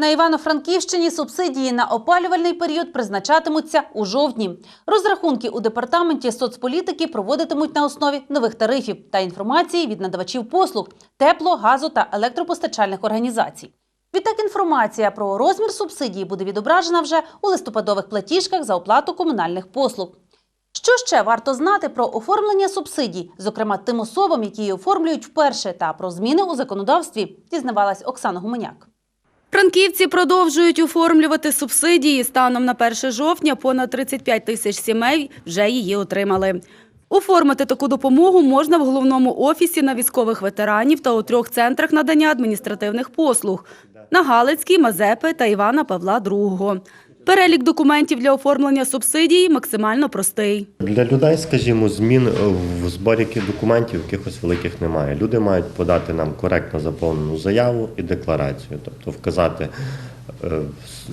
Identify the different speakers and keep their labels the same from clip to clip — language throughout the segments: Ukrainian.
Speaker 1: На Івано-Франківщині субсидії на опалювальний період призначатимуться у жовтні. Розрахунки у департаменті соцполітики проводитимуть на основі нових тарифів та інформації від надавачів послуг тепло, газу та електропостачальних організацій. Відтак інформація про розмір субсидії буде відображена вже у листопадових платіжках за оплату комунальних послуг. Що ще варто знати про оформлення субсидій, зокрема тим особам, які її оформлюють вперше, та про зміни у законодавстві, дізнавалась Оксана Гуменяк.
Speaker 2: Франківці продовжують оформлювати субсидії. Станом на 1 жовтня понад 35 тисяч сімей вже її отримали. Оформити таку допомогу можна в головному офісі на військових ветеранів та у трьох центрах надання адміністративних послуг – на Галицькій, Мазепи та Івана Павла II. Перелік документів для оформлення субсидій максимально простий.
Speaker 3: Для людей, скажімо, змін в зборі документів якихось великих немає. Люди мають подати нам коректно заповнену заяву і декларацію, тобто вказати е,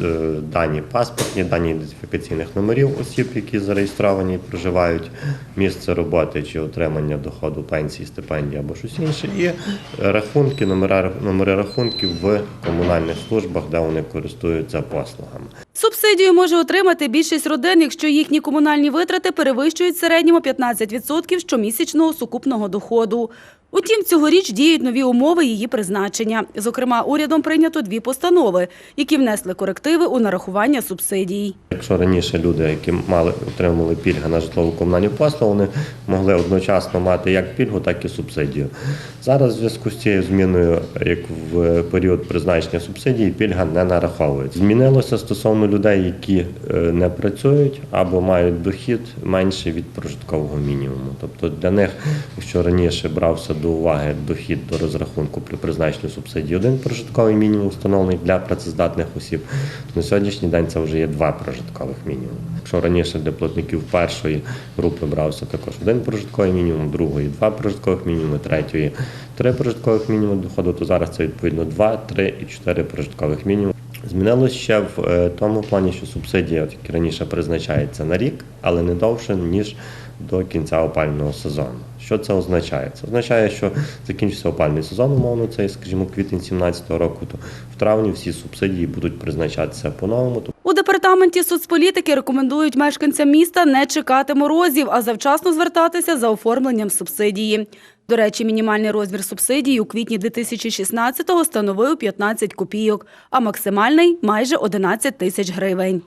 Speaker 3: е, дані паспортні, дані ідентифікаційних номерів осіб, які зареєстровані проживають, місце роботи чи отримання доходу, пенсії, стипендії або щось інше, і рахунки, номери, номери рахунків в комунальних службах, де вони користуються послугами.
Speaker 2: Субсидію може отримати більшість родин, якщо їхні комунальні витрати перевищують середньому 15% щомісячного сукупного доходу. Утім, цьогоріч діють нові умови її призначення. Зокрема, урядом прийнято дві постанови, які внесли корективи у нарахування субсидій.
Speaker 3: Якщо раніше люди, які мали отримували пільги на житлово-комунальні послуги, вони могли одночасно мати як пільгу, так і субсидію. Зараз в зв'язку з цією зміною, як в період призначення субсидії, пільга не нараховується. Змінилося стосовно людей, які е, не працюють або мають дохід менший від прожиткового мінімуму. Тобто для них, якщо раніше брався до уваги дохід до розрахунку при призначенні субсидії, один прожитковий мінімум встановлений для працездатних осіб, то на сьогоднішній день це вже є два прожиткових мінімуми. Якщо раніше для платників першої групи брався також один прожитковий мінімум, другої два прожиткових мінімуми, третьої три прожиткових мінімуми доходу, то зараз це відповідно два, три і чотири прожиткових мінімуми. Змінилось ще в е, тому плані, що субсидія, от як раніше, призначається на рік, але не довше ніж до кінця опального сезону. Що це означає? Це означає, що закінчиться опальний сезон, умовно, цей, скажімо, квітень 2017 року, то в травні всі субсидії будуть призначатися по-новому.
Speaker 2: У департаменті соцполітики рекомендують мешканцям міста не чекати морозів, а завчасно звертатися за оформленням субсидії. До речі, мінімальний розмір субсидії у квітні 2016-го становив 15 копійок, а максимальний – майже 11 тисяч гривень.